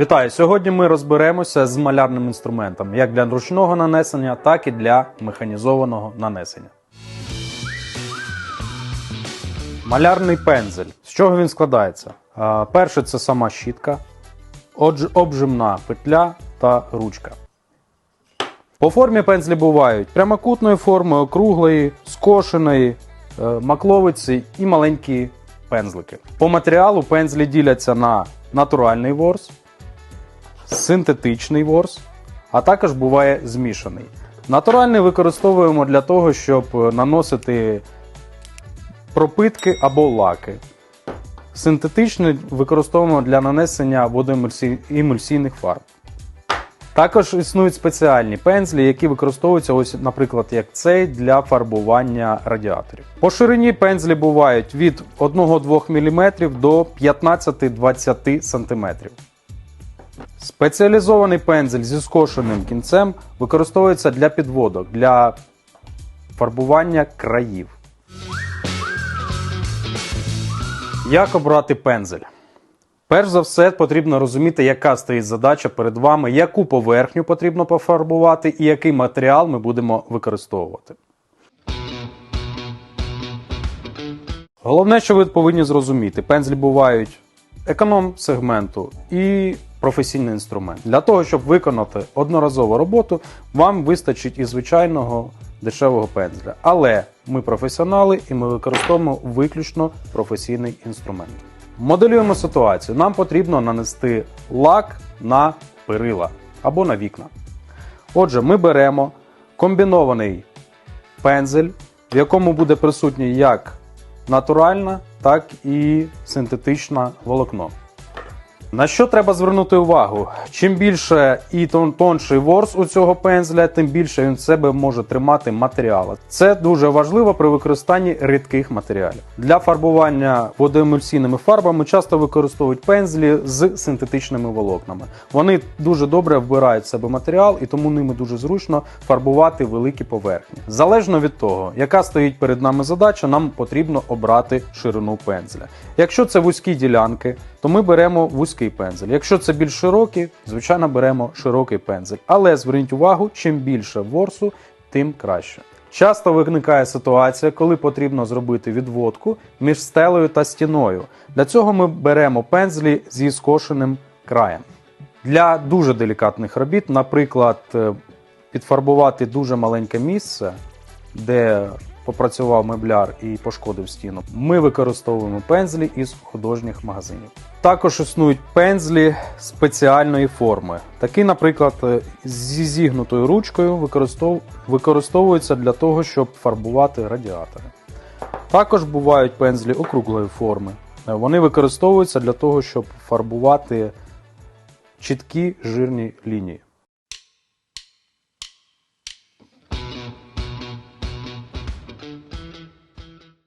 Вітаю! Сьогодні ми розберемося з малярним інструментом як для ручного нанесення, так і для механізованого нанесення. Малярний пензель. З чого він складається? Перше це сама щітка, обжимна петля та ручка. По формі пензлі бувають прямокутної форми, округлої, скошеної, е, макловиці і маленькі пензлики. По матеріалу пензлі діляться на натуральний ворс, синтетичний ворс, а також буває змішаний. Натуральний використовуємо для того, щоб е, наносити пропитки або лаки. Синтетичний використовуємо для нанесення водоемульсійних фарб. Також існують спеціальні пензлі, які використовуються, ось, наприклад, як цей для фарбування радіаторів. По ширині пензлі бувають від 1-2 мм до 15-20 см. Спеціалізований пензель зі скошеним кінцем використовується для підводок, для фарбування країв. Як обрати пензель? Перш за все, потрібно розуміти, яка стоїть задача перед вами, яку поверхню потрібно пофарбувати і який матеріал ми будемо використовувати. Головне, що ви повинні зрозуміти, пензлі бувають економ сегменту і професійний інструмент. Для того, щоб виконати одноразову роботу, вам вистачить і звичайного дешевого пензля. Але ми професіонали і ми використовуємо виключно професійний інструмент. Моделюємо ситуацію. Нам потрібно нанести лак на перила або на вікна. Отже, ми беремо комбінований пензель, в якому буде присутній як натуральна, так і синтетичне волокно. На що треба звернути увагу? Чим більше і тон- тонший ворс у цього пензля, тим більше він в себе може тримати матеріали. Це дуже важливо при використанні рідких матеріалів. Для фарбування водоемульсійними фарбами часто використовують пензлі з синтетичними волокнами. Вони дуже добре вбирають в себе матеріал і тому ними дуже зручно фарбувати великі поверхні. Залежно від того, яка стоїть перед нами задача, нам потрібно обрати ширину пензля. Якщо це вузькі ділянки, то ми беремо вузький пензель. Якщо це більш широкі, звичайно беремо широкий пензель. Але зверніть увагу, чим більше ворсу, тим краще. Часто виникає ситуація, коли потрібно зробити відводку між стелею та стіною. Для цього ми беремо пензлі зі скошеним краєм. Для дуже делікатних робіт, наприклад, е, підфарбувати дуже маленьке місце, де попрацював мебляр і пошкодив стіну, ми використовуємо пензлі із художніх магазинів. Також існують пензлі спеціальної форми. Такі, наприклад, зі зігнутою ручкою використов... використовуються для того, щоб фарбувати радіатори. Також бувають пензлі округлої форми. Вони використовуються для того, щоб фарбувати чіткі жирні лінії.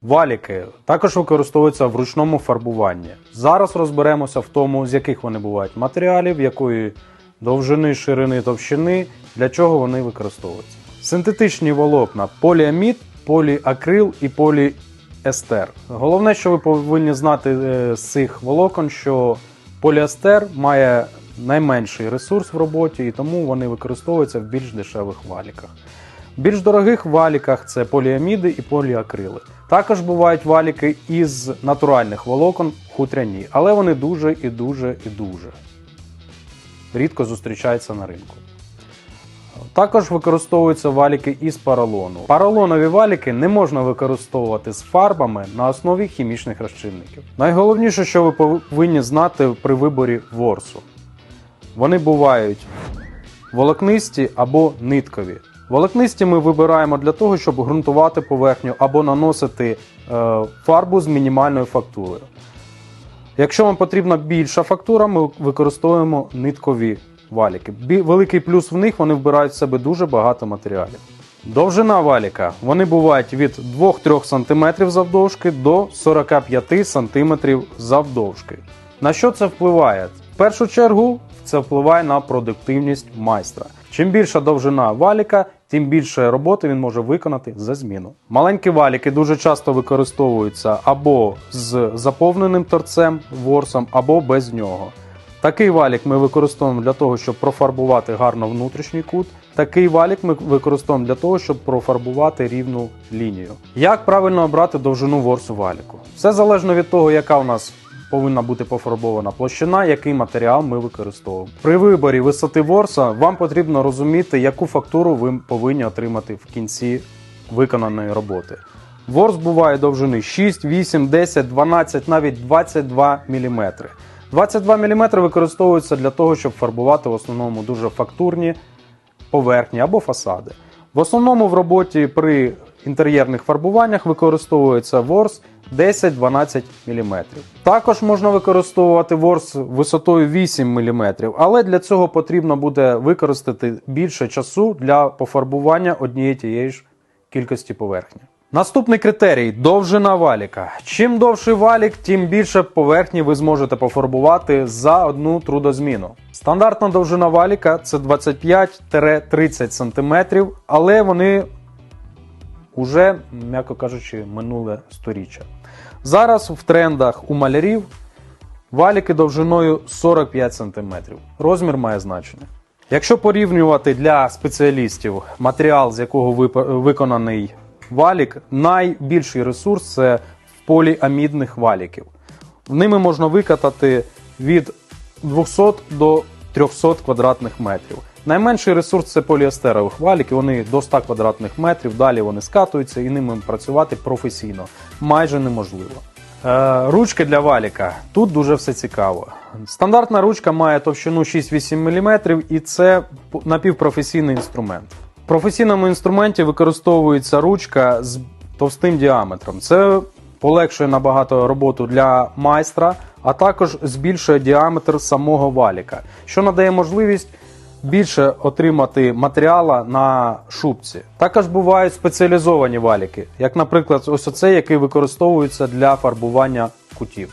Валіки також використовуються в ручному фарбуванні. Зараз розберемося в тому, з яких вони бувають матеріалів, якої довжини, ширини, товщини, для чого вони використовуються. Синтетичні волокна поліамід, поліакрил і поліестер. Головне, що ви повинні знати е, з цих волокон, що поліестер має найменший ресурс в роботі, і тому вони використовуються в більш дешевих валіках. Більш дорогих валіках це поліаміди і поліакрили. Також бувають валіки із натуральних волокон хутряні, але вони дуже і дуже і дуже рідко зустрічаються на ринку. Також використовуються валіки із поролону. Поролонові валіки не можна використовувати з фарбами на основі хімічних розчинників. Найголовніше, що ви повинні знати при виборі ворсу. Вони бувають волокнисті або ниткові. Волокнисті ми вибираємо для того, щоб ґрунтувати поверхню або наносити е, фарбу з мінімальною фактурою. Якщо вам потрібна більша фактура, ми використовуємо ниткові валіки. Великий плюс в них вони вбирають в себе дуже багато матеріалів. Довжина валіка. Вони бувають від 2-3 см завдовжки до 45 см завдовжки. На що це впливає? В першу чергу це впливає на продуктивність майстра. Чим більша довжина валіка, тим більше роботи він може виконати за зміну. Маленькі валіки дуже часто використовуються або з заповненим торцем ворсом, або без нього. Такий валік ми використовуємо для того, щоб профарбувати гарно внутрішній кут. Такий валік ми використовуємо для того, щоб профарбувати рівну лінію. Як правильно обрати довжину ворсу валіку? Все залежно від того, яка у нас повинна бути пофарбована площина, який матеріал ми використовуємо. При виборі висоти ворса вам потрібно розуміти, яку фактуру ви повинні отримати в кінці виконаної роботи. Ворс буває довжини 6, 8, 10, 12, навіть 22 мм. 22 мм використовуються для того, щоб фарбувати в основному дуже фактурні поверхні або фасади. В основному в роботі при інтер'єрних фарбуваннях використовується ворс 10-12 мм. Також можна використовувати ворс висотою 8 мм, але для цього потрібно буде використати більше часу для пофарбування однієї тієї ж кількості поверхні. Наступний критерій довжина валіка. Чим довший валік, тим більше поверхні ви зможете пофарбувати за одну трудозміну. Стандартна довжина валіка це 25-30 см, але вони уже, м'яко кажучи, минуле сторіччя. Зараз в трендах у малярів валіки довжиною 45 см. Розмір має значення. Якщо порівнювати для спеціалістів матеріал, з якого виконаний валік, найбільший ресурс це поліамідних валіків. Ними можна викатати від 200 до 300 квадратних метрів. Найменший ресурс це поліестерових валіки, вони до 100 квадратних метрів, далі вони скатуються і ними працювати професійно майже неможливо. Е, ручки для валіка. Тут дуже все цікаво. Стандартна ручка має товщину 6-8 мм і це напівпрофесійний інструмент. В професійному інструменті використовується ручка з товстим діаметром. Це полегшує набагато роботу для майстра, а також збільшує діаметр самого валіка, що надає можливість більше отримати матеріала на шубці. Також бувають спеціалізовані валіки, як, наприклад, ось оцей, який використовується для фарбування кутів.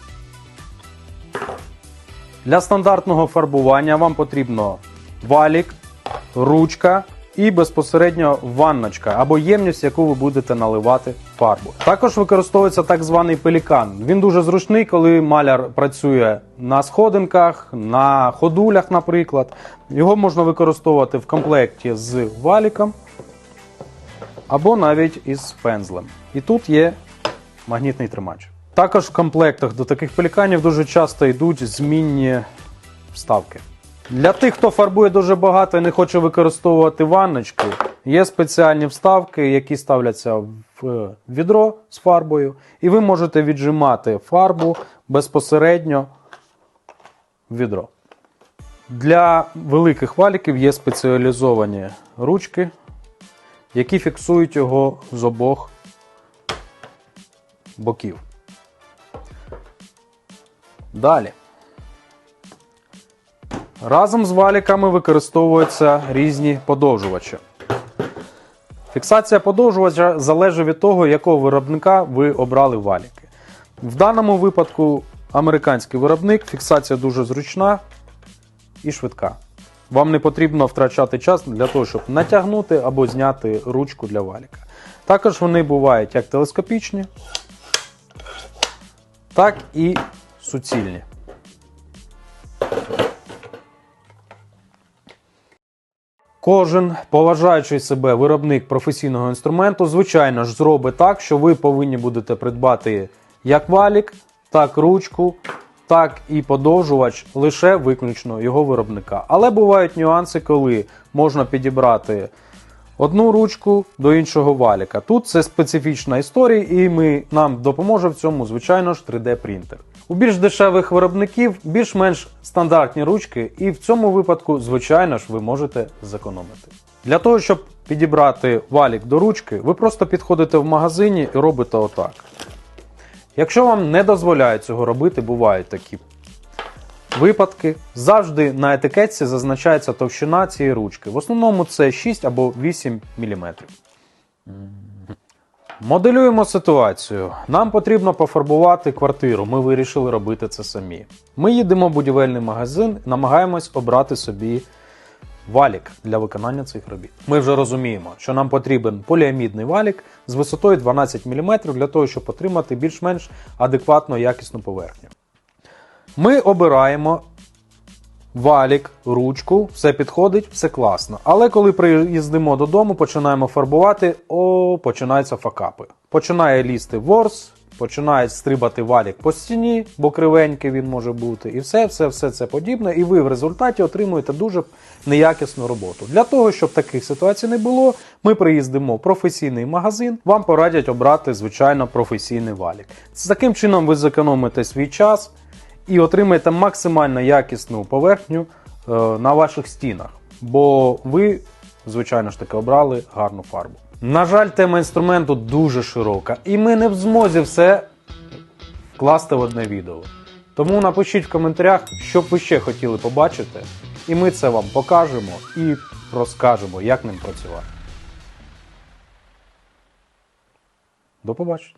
Для стандартного фарбування вам потрібно валік, ручка і безпосередньо ванночка або ємність, яку ви будете наливати фарбу. Також використовується так званий пелікан. Він дуже зручний, коли маляр працює на сходинках, на ходулях, наприклад. Його можна використовувати в комплекті з валіком або навіть із пензлем. І тут є магнітний тримач. Також в комплектах до таких пеліканів дуже часто йдуть змінні вставки. Для тих, хто фарбує дуже багато і не хоче використовувати ванночки, є спеціальні вставки, які ставляться в відро з фарбою, і ви можете віджимати фарбу безпосередньо в відро. Для великих валіків є спеціалізовані ручки, які фіксують його з обох боків. Далі. Разом з валіками використовуються різні подовжувачі. Фіксація подовжувача залежить від того, якого виробника ви обрали валіки. В даному випадку американський виробник, фіксація дуже зручна і швидка. Вам не потрібно втрачати час для того, щоб натягнути або зняти ручку для валіка. Також вони бувають як телескопічні, так і суцільні. Кожен поважаючий себе виробник професійного інструменту, звичайно ж, зробить так, що ви повинні будете придбати як валік, так ручку, так і подовжувач лише виключно його виробника. Але бувають нюанси, коли можна підібрати одну ручку до іншого валіка. Тут це специфічна історія, і ми, нам допоможе в цьому, звичайно ж, 3D-принтер. У більш дешевих виробників більш-менш стандартні ручки, і в цьому випадку, звичайно ж, ви можете зекономити. Для того, щоб підібрати валік до ручки, ви просто підходите в магазині і робите отак. Якщо вам не дозволяють цього робити, бувають такі випадки. Завжди на етикетці зазначається товщина цієї ручки. В основному це 6 або 8 мм. Моделюємо ситуацію. Нам потрібно пофарбувати квартиру. Ми вирішили робити це самі. Ми їдемо в будівельний магазин, намагаємось обрати собі валік для виконання цих робіт. Ми вже розуміємо, що нам потрібен поліамідний валік з висотою 12 мм для того, щоб отримати більш-менш адекватну якісну поверхню. Ми обираємо валік, ручку, все підходить, все класно. Але коли приїздимо додому, починаємо фарбувати, о, починаються факапи. Починає лізти ворс, починає стрибати валік по стіні, бо кривенький він може бути, і все, все, все це подібне. І ви в результаті отримуєте дуже неякісну роботу. Для того, щоб таких ситуацій не було, ми приїздимо в професійний магазин, вам порадять обрати, звичайно, професійний валік. З таким чином ви зекономите свій час і отримаєте максимально якісну поверхню е, на ваших стінах, бо ви, звичайно ж таки, обрали гарну фарбу. На жаль, тема інструменту дуже широка, і ми не в змозі все вкласти в одне відео. Тому напишіть в коментарях, що б ви ще хотіли побачити, і ми це вам покажемо і розкажемо, як ним працювати. До побачення.